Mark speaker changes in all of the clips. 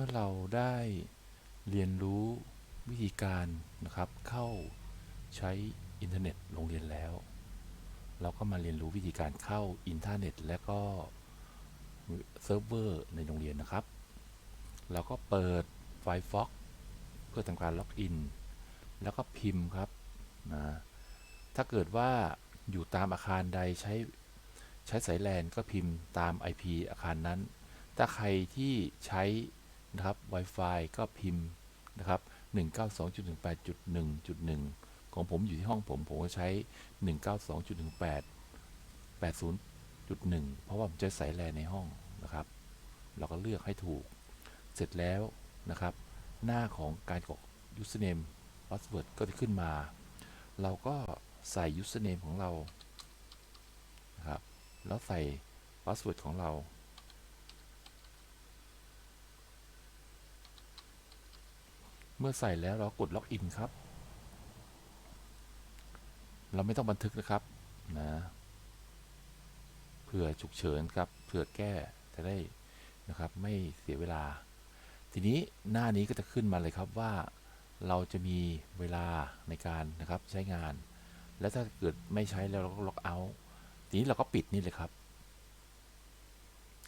Speaker 1: มื่อเราได้เรียนรู้วิธีการนะครับ เข้าใช้อินเทอร์เน็ตโรงเรียนแล้ว เราก็มาเรียนรู้วิธีการเข้าอินเทอร์เน็ต และก็เซิร์ฟเวอร์ในโรงเรียนนะครับ เราก็เปิด Firefox เพื่อทำการล็อกอิน แล้วก็พิมพ์ครับนะถ้าเกิดว่าอยู่ตามอาคารใดใช้ใช้สายแลนก็พิมพ์ตาม IP อาคารนั้น ถ้าใครที่ใช้ นะครับ Wi-Fi ก็พิมพ์นะครับ192.18.1.1 ของผมอยู่ที่ห้องผมผมก็ใช้ 192.18 80.1 เพราะว่าผมใช้สายแลนในห้องนะครับ เราก็เลือกให้ถูก เสร็จแล้วนะครับ หน้าของการกรอก username password ก็จะขึ้นมา เราก็ใส่ username ของเรานะครับ แล้วใส่ password ของเรา เมื่อใส่แล้วเรากดล็อกอินครับ เราไม่ต้องบันทึกนะครับนะเผื่อฉุกเฉินครับเผื่อแก้จะได้นะครับไม่เสียเวลา ทีนี้หน้านี้ก็จะขึ้นมาเลยครับว่าเราจะมีเวลาในการนะครับใช้งาน และถ้าเกิดไม่ใช้แล้วเราก็ล็อกเอาท์ทีนี้เราก็ปิดนี่เลยครับ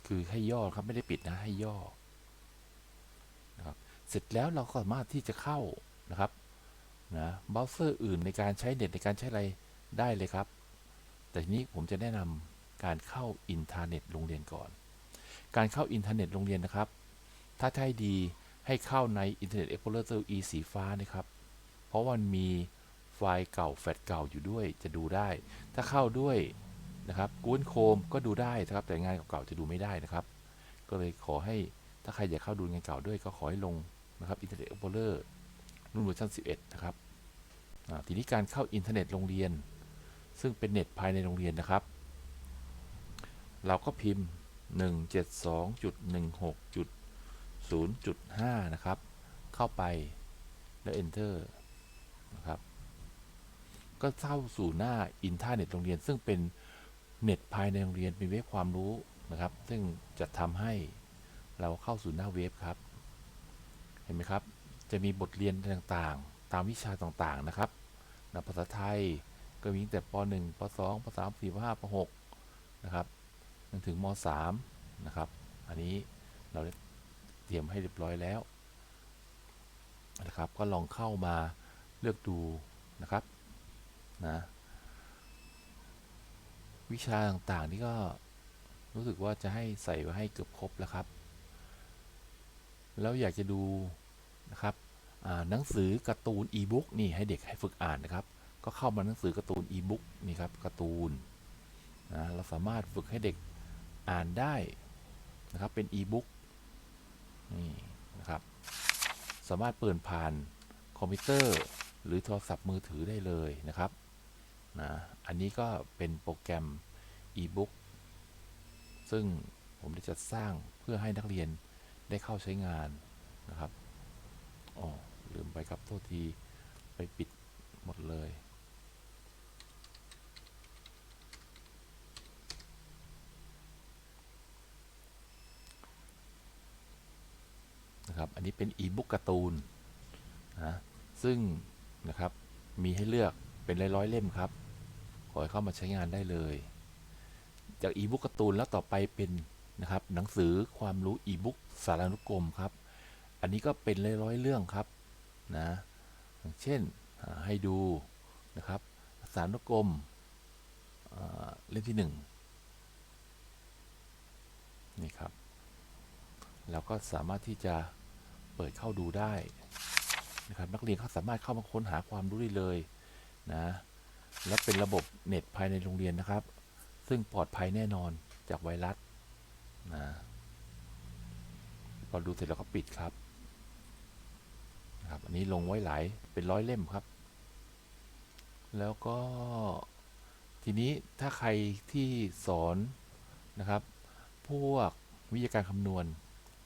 Speaker 1: คือให้ย่อครับไม่ได้ปิดนะให้ย่อนะครับ เสร็จแล้วเราก็สามารถที่จะเข้านะครับนะเบราว์เซอร์อื่นในการใช้เน็ตในการใช้อะไรได้เลยครับ แต่ทีนี้ผมจะแนะนำการเข้าอินเทอร์เน็ตโรงเรียนก่อน การเข้าอินเทอร์เน็ตโรงเรียนนะครับ ถ้าให้ดีให้เข้าใน Internet Explorer e สีฟ้านะครับ เพราะว่ามันมีไฟล์เก่าแฟลชเก่าอยู่ด้วยจะดูได้ ถ้าเข้าด้วยนะครับ Google Chrome ก็ดูได้นะครับ แต่งานเก่าๆจะดูไม่ได้นะครับ ก็เลยขอให้ถ้าใครอยากเข้าดูงานเก่าด้วยก็ขอให้ลง นะครับ Internet Explorer รุ่นเวอร์ชัน11 นะครับทีนี้การเข้าอินเทอร์เน็ตโรงเรียน ซึ่งเป็นเน็ตภายในโรงเรียนนะครับ เราก็พิมพ์ 172.16.0.5 นะครับ เข้าไปแล้ว enter นะครับ ก็เข้าสู่หน้าอินเทอร์เน็ตโรงเรียน ซึ่งเป็นเน็ตภายในโรงเรียนเป็นเว็บความรู้นะครับ ซึ่งจะทำให้เราเข้าสู่หน้าเว็บครับ ห็นไหมครับ จะมีบทเรียนต่างๆ ตามวิชาต่างๆนะครับนะภาษาไทยก็มีตั้งแต่ป .1 ป .2 ป .3 ป .4 ป .5 ป .6 นะครับจนถึงม .3 นะครับ อันนี้เราเตรียมให้เรียบร้อยแล้วนะครับ ก็ลองเข้ามาเลือกดูนะครับนะวิชาต่างๆนี่ก็รู้สึกว่าจะให้ใส่ไว้ให้เกือบครบแล้วครับ แล้วอยากจะดู นะครับหนังสือการ์ตูนอีบุ๊กนี่ให้เด็กให้ฝึกอ่านนะครับ ก็เข้ามาหนังสือการ์ตูนอีบุ๊กนี่ครับการ์ตูนนะเราสามารถฝึกให้เด็กอ่านได้นะครับเป็นอีบุ๊กนี่นะครับสามารถเปิดผ่านคอมพิวเตอร์หรือโทรศัพท์มือถือได้เลยนะครับนะอันนี้ก็เป็นโปรแกรมอีบุ๊กซึ่งผมได้จัดสร้างเพื่อให้นักเรียนได้เข้าใช้งานนะครับ อ๋อลืมไปครับโทษที ไปปิดหมดเลย นะครับ อันนี้เป็นอีบุ๊กการ์ตูนนะซึ่งนะครับมีให้เลือกเป็นร้อยๆเล่มครับ ขอให้เข้ามาใช้งานได้เลย จากอีบุ๊กการ์ตูนแล้วต่อไปเป็นนะครับหนังสือความรู้อีบุ๊กสารานุกรมครับ อันนี้ก็เป็นร้อยๆเรื่องครับนะอย่างเช่นให้ดูนะครับสารนุกรมเล่มที่หนึ่งนี่ครับเราก็สามารถที่จะเปิดเข้าดูได้นะครับนักเรียนเขาสามารถเข้ามาค้นหาความรู้ได้เลยนะและเป็นระบบเน็ตภายในโรงเรียนนะครับ ซึ่งปลอดภัยแน่นอนจากไวรัสนะพอดูเสร็จแล้วก็ปิดครับ นะครับ อันนี้ลงไว้หลายเป็นร้อยเล่มครับ แล้วก็ทีนี้ถ้าใครที่สอนนะครับ พวกวิทยาการคำนวณ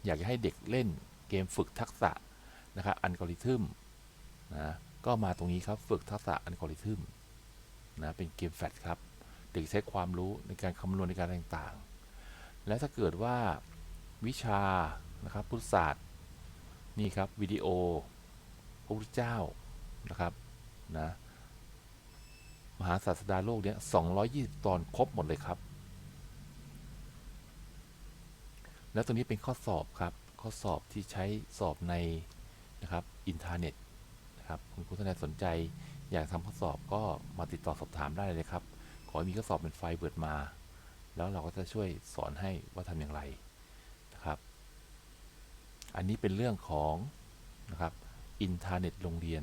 Speaker 1: อยากจะให้เด็กเล่นเกมฝึกทักษะนะครับอัลกอริทึมนะก็มาตรงนี้ครับฝึกทักษะอัลกอริทึมนะเป็นเกมแฟลชครับเด็กใช้ความรู้ในการคำนวณในการต่างๆ และถ้าเกิดว่าวิชานะครับพุทธศาสตร์นี่ครับวิดีโอ พระพุทธเจ้านะครับนะมหาศาสดาโลกเนี้ย220 ตอนครบหมดเลยครับ แล้วตัวนี้เป็นข้อสอบครับ ข้อสอบที่ใช้สอบในนะครับอินเทอร์เน็ตนะครับคุณครูท่านใดสนใจอยากทำข้อสอบก็มาติดต่อสอบถามได้เลยครับ ขอให้มีข้อสอบเป็นไฟล์เบิดมา แล้วเราก็จะช่วยสอนให้ว่าทำอย่างไรนะครับ อันนี้เป็นเรื่องของนะครับ อินเทอร์เน็ตโรงเรียน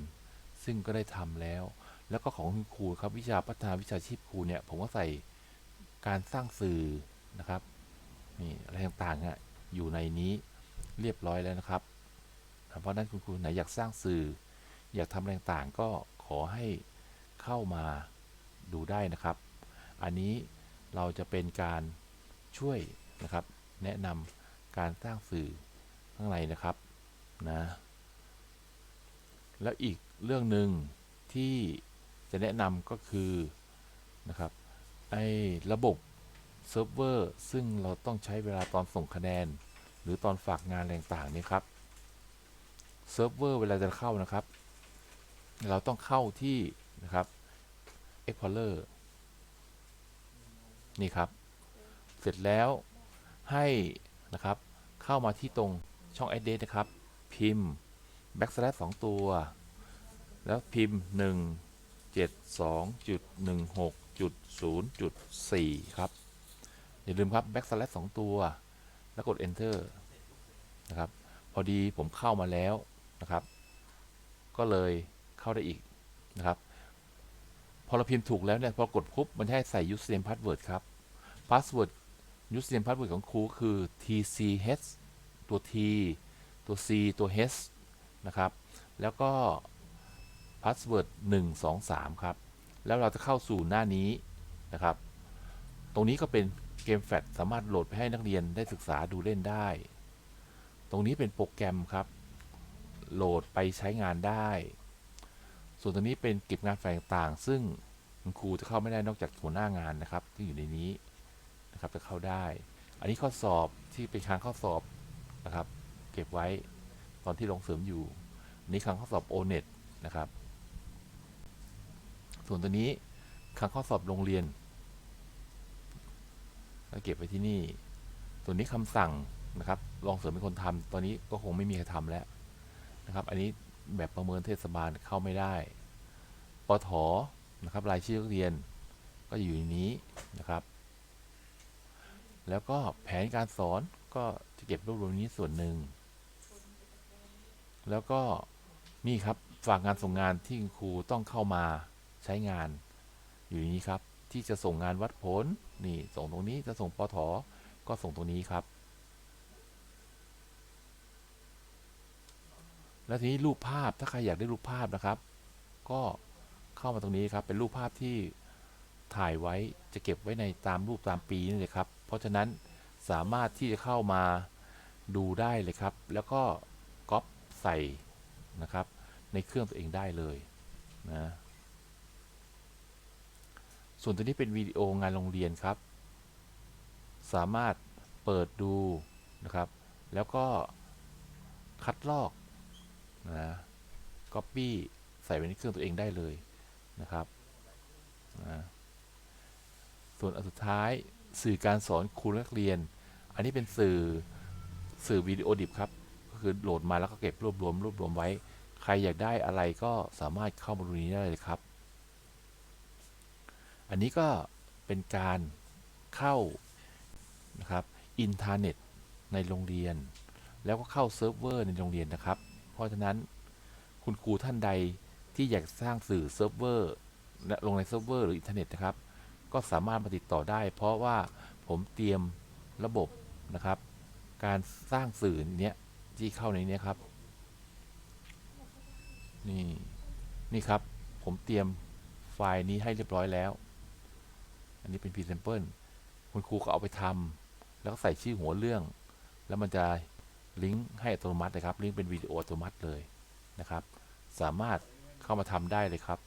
Speaker 1: ซึ่งก็ได้ทำแล้ว แล้วก็ของคุณครูครับวิชาพัฒนาวิชาชีพครูเนี่ยผมก็ใส่การสร้างสื่อนะครับนี่อะไรต่างๆอะอยู่ในนี้เรียบร้อยแล้วนะครับ เพราะฉะนั้นคุณครูไหนอยากสร้างสื่อ อยากทำอะไรต่างๆก็ขอให้เข้ามาดูได้นะครับ อันนี้เราจะเป็นการช่วยนะครับ แนะนำการสร้างสื่อข้างในนะครับนะ แล้วอีกเรื่องหนึ่งที่จะแนะนำก็คือนะครับไอ้ระบบเซิร์ฟเวอร์ซึ่งเราต้องใช้เวลาตอนส่งคะแนน หรือตอนฝากงานอะไรต่างๆนี่ครับเซิร์ฟเวอร์เวลาจะเข้านะครับ เราต้องเข้าที่นะครับ Explorer นี่ครับ เสร็จแล้วให้นะครับเข้ามาที่ตรงช่อง address นะครับ พิมพ์ backslash สองตัว แล้วพิมพ์ 1 7 2จุด16จุด0จุด4ครับ อย่าลืมครับ backslash สองตัว แล้วกด enter นะครับ พอดีผมเข้ามาแล้วนะครับ ก็เลยเข้าได้อีกนะครับ พอเราพิมพ์ถูกแล้วเนี่ย พอกดปุ๊บมันจะให้ใส่ username password ครับ password username password ของครูคือ tch ตัว t ตัว c ตัว h นะครับ แล้วก็ password 1 2 3 ครับ แล้วเราจะเข้าสู่หน้านี้นะครับ ตรงนี้ก็เป็นเกมแฟลชสามารถโหลดไปให้นักเรียนได้ศึกษาดูเล่นได้ ตรงนี้เป็นโปรแกรมครับ โหลดไปใช้งานได้ ส่วนตรงนี้เป็นเก็บงานไฟล์ต่างๆซึ่งคุณครูจะเข้าไม่ได้นอกจากหัวหน้างานนะครับที่อยู่ในนี้นะครับจะเข้าได้ อันนี้ข้อสอบที่เป็นค้างข้อสอบนะครับ เก็บไว้ ตอนที่ลงเสริมอยู่นนี้ค้างข้อสอบ o n e t นะครับ ส่วนตัวนี้ครั้งข้อสอบโรงเรียนก็เก็บไว้ที่นี่ ส่วนนี้คำสั่งนะครับ ลองเสริมเป็นคนทำตอนนี้ก็คงไม่มีใครทำแล้วนะครับ อันนี้แบบประเมินเทศบาลเข้าไม่ได้ ปทนะครับรายชื่อนักเรียนก็อยู่ในนี้นะครับ แล้วก็แผนการสอนก็จะเก็บรวบรวมนี้ส่วนหนึ่ง แล้วก็นี่ครับฝากงานส่งงานที่ครูต้องเข้ามาใช้งาน อยู่นี้ครับที่จะส่งงานวัดผลนี่ส่งตรงนี้จะส่งปอทก็ส่งตรงนี้ครับ แล้วทีนี้รูปภาพถ้าใครอยากได้รูปภาพนะครับ ก็เข้ามาตรงนี้ครับเป็นรูปภาพที่ถ่ายไว้จะเก็บไว้ในตามรูปตามปีนี่เลยครับ เพราะฉะนั้นสามารถที่จะเข้ามาดูได้เลยครับ แล้วก็ก๊อป ใส่นะครับ ในเครื่องตัวเองได้เลยนะส่วนตัวนี้เป็นวิดีโองานโรงเรียนครับ สามารถเปิดดูนะครับ แล้วก็คัดลอกนะ copy ใส่ไว้ในเครื่องตัวเองได้เลยนะครับนะส่วนอันสุดท้ายสื่อการสอนครูนักเรียน อันนี้เป็นสื่อสื่อวิดีโอดิบครับ คือโหลดมาแล้วก็เก็บรวบรวมรวบรวมไว้ ใครอยากได้อะไรก็สามารถเข้ามาดูนี้ได้เลยครับ อันนี้ก็เป็นการเข้านะครับอินเทอร์เน็ตในโรงเรียน แล้วก็เข้าเซิร์ฟเวอร์ในโรงเรียนนะครับ เพราะฉะนั้นคุณครูท่านใดที่อยากสร้างสื่อเซิร์ฟเวอร์ละลงในเซิร์ฟเวอร์หรืออินเทอร์เน็ตนะครับ ก็สามารถมาติดต่อได้ เพราะว่าผมเตรียมระบบนะครับ การสร้างสื่อเนี้ย ที่เข้าในนี้ครับ นี่นี่ครับ ผมเตรียมไฟล์นี้ให้เรียบร้อยแล้ว อันนี้เป็นพรีเซมเปิลคุณครูก็เอาไปทำแล้วก็ใส่ชื่อหัวเรื่อง แล้วมันจะลิงก์ให้อัตโนมัติเลยครับ ลิงก์เป็นวิดีโออัตโนมัติเลยนะครับ สามารถเข้ามาทำได้เลยครับ